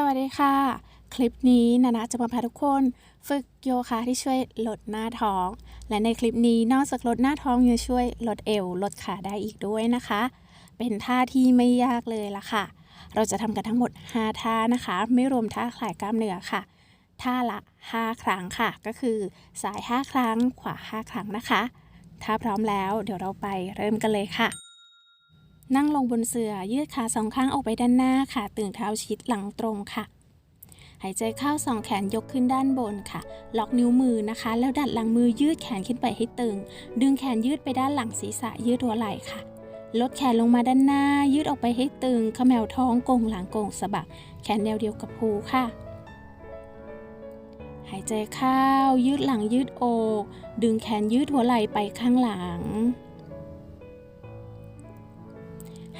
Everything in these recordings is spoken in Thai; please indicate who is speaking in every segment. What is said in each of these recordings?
Speaker 1: สวัสดีค่ะ คลิปนี้นานะจะมาพาทุกคนฝึกโยคะที่ช่วยลดหน้าท้อง และในคลิปนี้นอกจากลดหน้าท้องยังช่วยลดเอวลดขาได้อีกด้วยนะคะ เป็นท่าที่ไม่ยากเลยละค่ะ เราจะทำกันทั้งหมด 5 ท่านะคะ ไม่รวมท่าคลายกล้ามเนื้อค่ะ ท่าละ 5 ครั้งค่ะ ก็คือซ้าย 5 ครั้ง ขวา 5 ครั้งนะคะ ถ้าพร้อมแล้วเดี๋ยวเราไปเริ่มกันเลยค่ะ นั่งลงบนเสื่อยืดขาสองข้างออกไปด้านหน้าค่ะ ตึงเท้าชิดหลังตรงค่ะ หายใจเข้าสองแขนยกขึ้นด้านบนค่ะ ล็อกนิ้วมือนะคะ แล้วดัดหลังมือยืดแขนขึ้นไปให้ตึง ดึงแขนยืดไปด้านหลังศีรษะยืดหัวไหล่ค่ะ ลดแขนลงมาด้านหน้า ยืดออกไปให้ตึงขมวท้องโกงหลังโกงสะบัก แขนแนวเดียวกับภูค่ะหายใจเข้ายืดหลังยืดอก ดึงแขนยืดหัวไหล่ไปข้างหลัง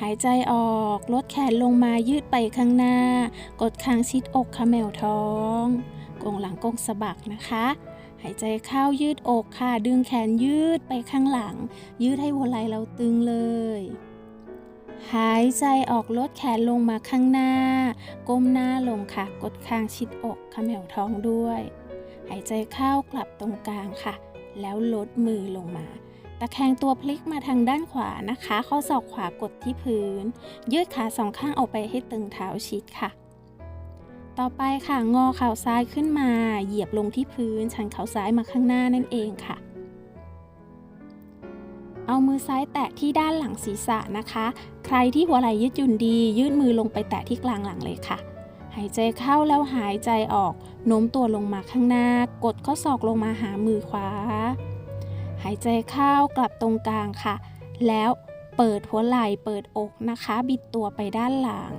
Speaker 1: หายใจออก ลดแขนลงมายืดไปข้างหน้า กดคางชิดอกขมวท้องกงหลังกงสะบักนะคะ หายใจเข้ายืดอกค่ะ ดึงแขนยืดไปข้างหลัง ยืดให้หัวไหล่เราตึงเลย หายใจออกลดแขนลงมาข้างหน้า ก้มหน้าลงค่ะ กดคางชิดอกขมวท้องด้วย หายใจเข้ากลับตรงกลางค่ะ แล้วลดมือลงมา ตะแคงตัวพลิกมาทางด้านขวานะคะ ข้อศอกขวากดที่พื้น ยืดขาสองข้างออกไปให้ตึงเท้าชิดค่ะ ต่อไปค่ะ งอเข่าซ้ายขึ้นมา เหยียบลงที่พื้น ชันเข่าซ้ายมาข้างหน้านั่นเองค่ะ เอามือซ้ายแตะที่ด้านหลังศีรษะนะคะ ใครที่หัวไหล่ยืดหยุ่นดี ยืดมือลงไปแตะที่กลางหลังเลยค่ะ หายใจเข้าแล้วหายใจออก โน้มตัวลงมาข้างหน้า กดข้อศอกลงมาหามือขวา หายใจเข้ากลับตรงกลางค่ะ แล้วเปิดหัวไหล่เปิดอกนะคะ บิดตัวไปด้านหลัง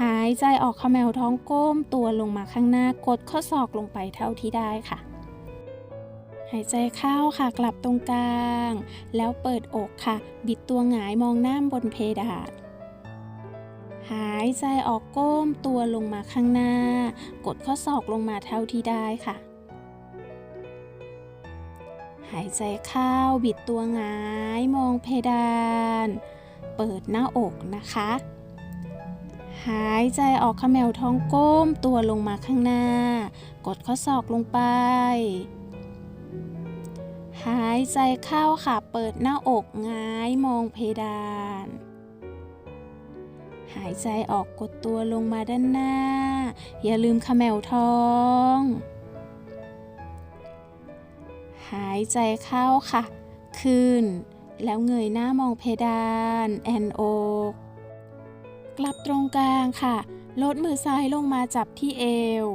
Speaker 1: หายใจออกขมวท้องก้มตัวลงมาข้างหน้ากดข้อศอกลงไปเท่าที่ได้ค่ะ หายใจเข้าค่ะกลับตรงกลาง แล้วเปิดอกค่ะ บิดตัวหงายมองหน้าบนเพดานหายใจออกก้มตัวลงมาข้างหน้า กดข้อศอกลงมาเท่าที่ได้ค่ะ หายใจเข้าบิดตัวงายมองเพดาน เปิดหน้าอกนะคะ หายใจออกขมวท้องก้มตัวลงมาข้างหน้า กดข้อศอกลงไป หายใจเข้าค่ะเปิดหน้าอกงายมองเพดาน หายใจออกกดตัวลงมาด้านหน้า อย่าลืมขมวท้อง หายใจเข้าค่ะ ขึ้น แล้วเงยหน้ามองเพดานแอนอกกลับตรงกลางค่ะ ลดมือซ้ายลงมาจับที่เอว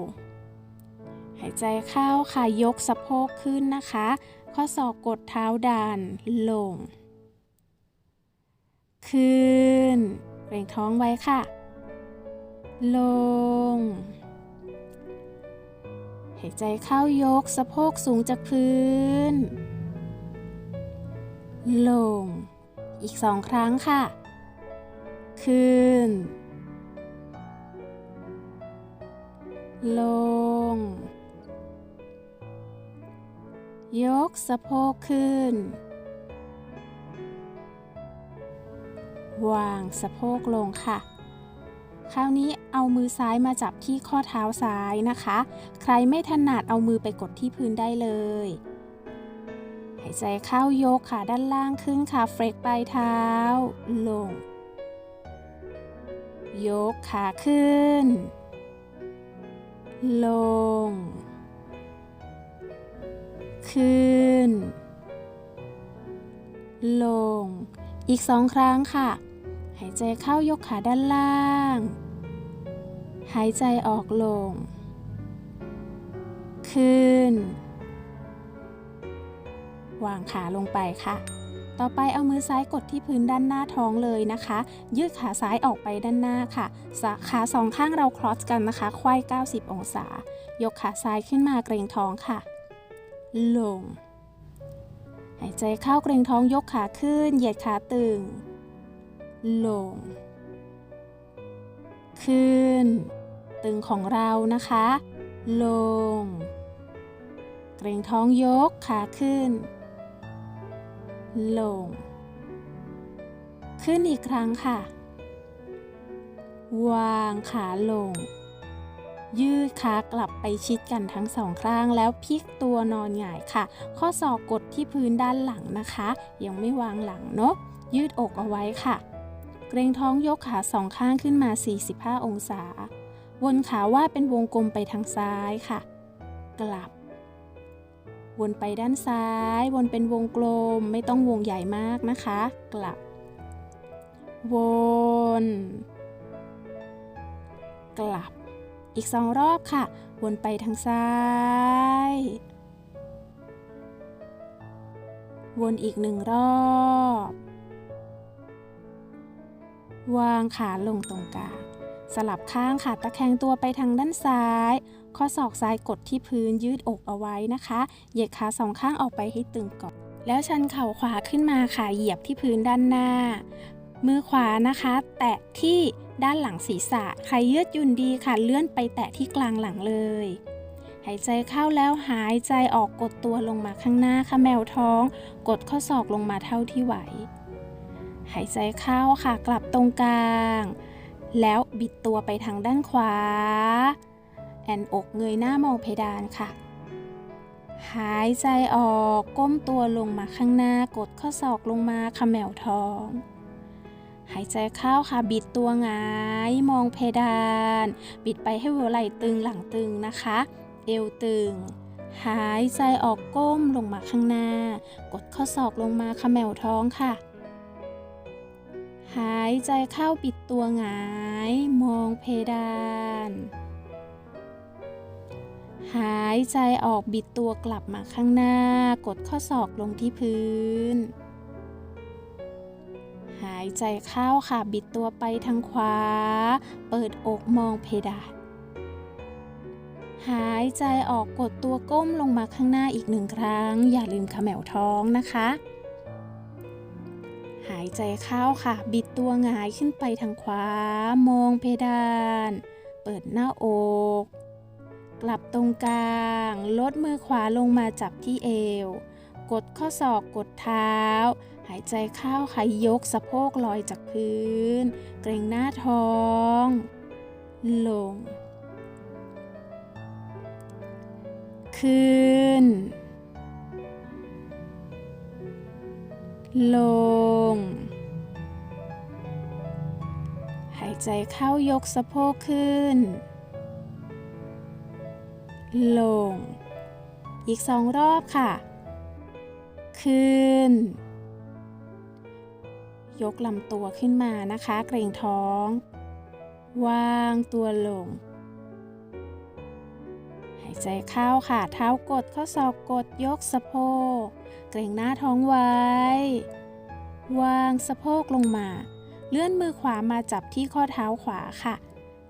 Speaker 1: หายใจเข้าค่ะยกสะโพกขึ้นนะคะ ข้อศอกกดเท้าดันลง ขึ้นเกรงท้องไว้ค่ะ ลง หายใจเข้ายกสะโพกสูงจากพื้น ลง อีกสองครั้งค่ะ ขึ้น ลง ยกสะโพกขึ้น วางสะโพกลงค่ะ คราวนี้เอามือซ้ายมาจับที่ข้อเท้าซ้ายนะคะ ใครไม่ถนัดเอามือไปกดที่พื้นได้เลย หายใจเข้ายกขาด้านล่างขึ้นค่ะเฟรกปลายเท้า ลง ยกขาขึ้น ลง ขึ้น ลง อีกสองครั้งค่ะายใจเข้ายกขาด้านล่าง หายใจออกลง ขึ้น วางขาลงไปค่ะ ต่อไปเอามือซ้ายกดที่พื้นด้านหน้าท้องเลยนะคะ ยืดขาซ้ายออกไปด้านหน้าค่ะสะขาสองข้างเราครอสกันนะคะควาย90 องศา ยกขาซ้ายขึ้นมาเกรงท้องค่ะ ลง หายใจเข้าเกรงท้องยกขาขึ้น เหยียดขาตึง ลง ขึ้น ตึงของเรานะคะ ลง เกรงท้องยกขาขึ้น ลง ขึ้นอีกครั้งค่ะ วางขาลง ยืดขากลับไปชิดกันทั้งสองข้างแล้วพลิกตัวนอนหงายค่ะ ข้อศอกกดที่พื้นด้านหลังนะคะ ยังไม่วางหลังเนาะยืดอกเอาไว้ค่ะ เกรงท้องยกขาสองข้างขึ้นมา 45 องศา วนขาว่าเป็นวงกลมไปทางซ้ายค่ะ กลับ วนไปด้านซ้าย วนเป็นวงกลมไม่ต้องวงใหญ่มากนะคะ กลับ วน กลับ อีกสองรอบค่ะ วนไปทางซ้ายวนอีกหนึ่งรอบ วางขาลงตรงกลางสลับข้างค่ะตะแคงตัวไปทางด้านซ้าย ข้อศอกซ้ายกดที่พื้นยืดอกเอาไว้นะคะ เหยียดขาสองข้างออกไปให้ตึงก่อน แล้วชันเข่าขวาขึ้นมาค่ะเหยียบที่พื้นด้านหน้า มือขวานะคะ แตะที่ด้านหลังศีรษะใครยืดหยุ่นดีค่ะเลื่อนไปแตะที่กลางหลังเลย หายใจเข้าแล้วหายใจออกกดตัวลงมาข้างหน้าค่ะแมวท้อง กดข้อศอกลงมาเท่าที่ไหว หายใจเข้าค่ะ กลับตรงกลาง แล้วบิดตัวไปทางด้านขวา แอนอกเงยหน้ามองเพดานค่ะ หายใจออกก้มตัวลงมาข้างหน้ากดข้อศอกลงมาขมวท้อง หายใจเข้าค่ะบิดตัวงายมองเพดาน บิดไปให้หัวไหล่ตึงหลังตึงนะคะ เอวตึงหายใจออกก้มลงมาข้างหน้า กดข้อศอกลงมาเขมวท้องค่ะ หายใจเข้าบิดตัวหงาย มองเพดาน หายใจออกบิดตัวกลับมาข้างหน้า กดข้อศอกลงที่พื้น หายใจเข้าค่ะบิดตัวไปทางขวา เปิดอกมองเพดาน หายใจออกกดตัวก้มลงมาข้างหน้าอีกหนึ่งครั้ง อย่าลืมขมวท้องนะคะายใจเข้าค่ะ บิดตัวหงายขึ้นไปทางขวา มองเพดาน เปิดหน้าอก กลับตรงกลาง ลดมือขวาลงมาจับที่เอว กดข้อศอกกดเท้า หายใจเข้าค่ะยกสะโพกลอยจากพื้น เกรงหน้าท้อง ลง ขึ้น ลง หายใจเข้ายกสะโพกขึ้น ลง อีกสองรอบค่ะ ขึ้น ยกลำตัวขึ้นมานะคะ เกรงท้อง วางตัวลง ใจเข้าค่ะ เท้ากดข้อศอกกดยกสะโพก เกรงหน้าท้องไว้ วางสะโพกลงมา เลื่อนมือขวามาจับที่ข้อเท้าขวาค่ะ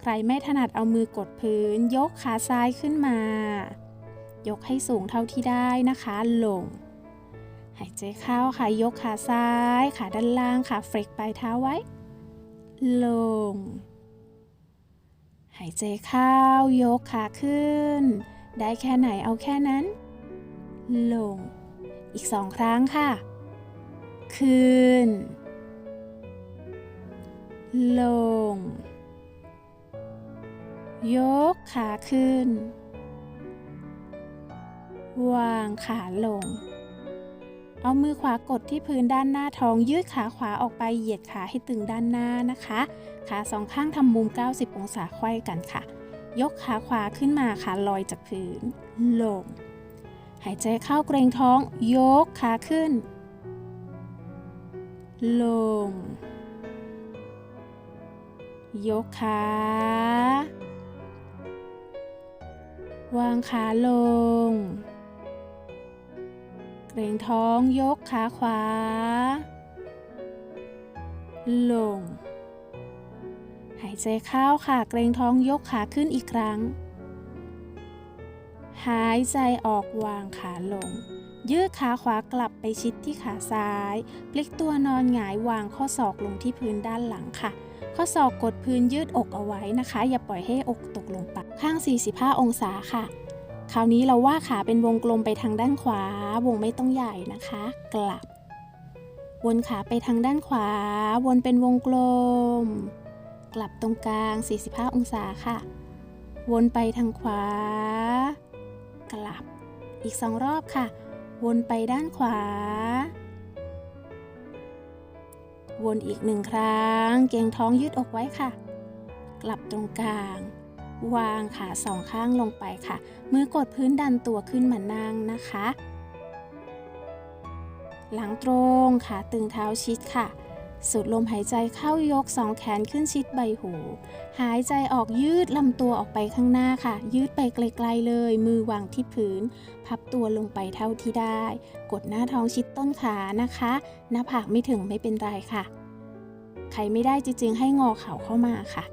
Speaker 1: ใครไม่ถนัดเอามือกดพื้น ยกขาซ้ายขึ้นมา ยกให้สูงเท่าที่ได้นะคะ ลง หายใจเข้าค่ะ ยกขาซ้าย ขาด้านล่างค่ะ เฟรกปลายเท้าไว้ ลงหายใจเข้ายกขาขึ้น ได้แค่ไหนเอาแค่นั้น ลง อีกสองครั้งค่ะ ขึ้น ลง ยกขาขึ้น วางขาลง เอามือขวากดที่พื้นด้านหน้าท้องยืดขาขวาออกไปเหยียดขาให้ตึงด้านหน้านะคะ ขาสองข้างทำมุม 90 องศาไขว้กันค่ะ ยกขาขวาขึ้นมาขาลอยจากพื้น ลง หายใจเข้าเกรงท้อง ยกขาขึ้น ลง ยกขาวางขาลง เกรงท้องยกขาขวา ลง หายใจเข้าค่ะเกรงท้องยกขาขึ้นอีกครั้ง หายใจออกวางขาลง ยืดขาขวากลับไปชิดที่ขาซ้าย พลิกตัวนอนหงายวางข้อศอกลงที่พื้นด้านหลังค่ะ ข้อศอกกดพื้นยืดอกเอาไว้นะคะ อย่าปล่อยให้อกตกลงไปข้าง 45 องศาค่ะ คราวนี้เราว่าขาเป็นวงกลมไปทางด้านขวา วงไม่ต้องใหญ่นะคะ กลับ วนขาไปทางด้านขวา วนเป็นวงกลม กลับตรงกลาง 45 องศาค่ะ วนไปทางขวา กลับ อีกสองรอบค่ะ วนไปด้านขวา วนอีกหนึ่งครั้ง เกงท้องยืดอกไว้ค่ะ กลับตรงกลาง วางขาสองข้างลงไปค่ะ มือกดพื้นดันตัวขึ้นมานั่งนะคะ หลังตรง ขาตึงเท้าชิดค่ะ สูดลมหายใจเข้ายกสองแขนขึ้นชิดใบหู หายใจออกยืดลำตัวออกไปข้างหน้าค่ะ ยืดไปไกลๆเลย มือวางที่พื้น พับตัวลงไปเท่าที่ได้ กดหน้าท้องชิดต้นขานะคะ หน้าผากไม่ถึงไม่เป็นไรค่ะ ใครไม่ได้จริงๆ ให้งอเข่าเข้ามาค่ะ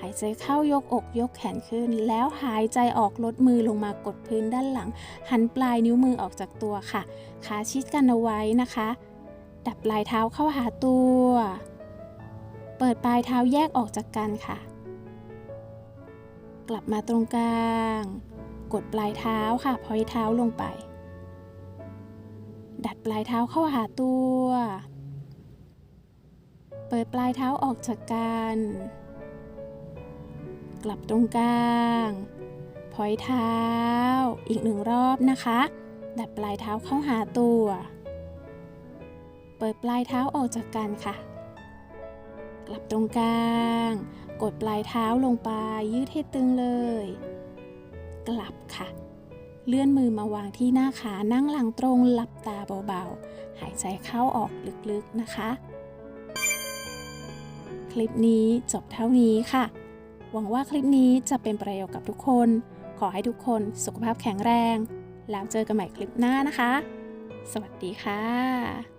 Speaker 1: หายใจเข้ายกอกยกแขนขึ้น แล้วหายใจออกลดมือลงมากดพื้นด้านหลัง หันปลายนิ้วมือออกจากตัวค่ะ ขาชิดกันเอาไว้นะคะ ดับปลายเท้าเข้าหาตัว เปิดปลายเท้าแยกออกจากกันค่ะ กลับมาตรงกลาง กดปลายเท้าค่ะพอยเท้าลงไป ดัดปลายเท้าเข้าหาตัว เปิดปลายเท้าออกจากกัน กลับตรงกลางพอยเท้า อีกหนึ่งรอบนะคะ ดัดปลายเท้าเข้าหาตัว เปิดปลายเท้าออกจากกันค่ะ กลับตรงกลาง กดปลายเท้าลงไป ยืดให้ตึงเลย กลับค่ะ เลื่อนมือมาวางที่หน้าขา นั่งหลังตรง หลับตาเบาๆ หายใจเข้าออกลึกๆนะคะ คลิปนี้จบเท่านี้ค่ะ หวังว่าคลิปนี้จะเป็นประโยชน์กับทุกคน ขอให้ทุกคนสุขภาพแข็งแรง แล้วเจอกันใหม่คลิปหน้านะคะ สวัสดีค่ะ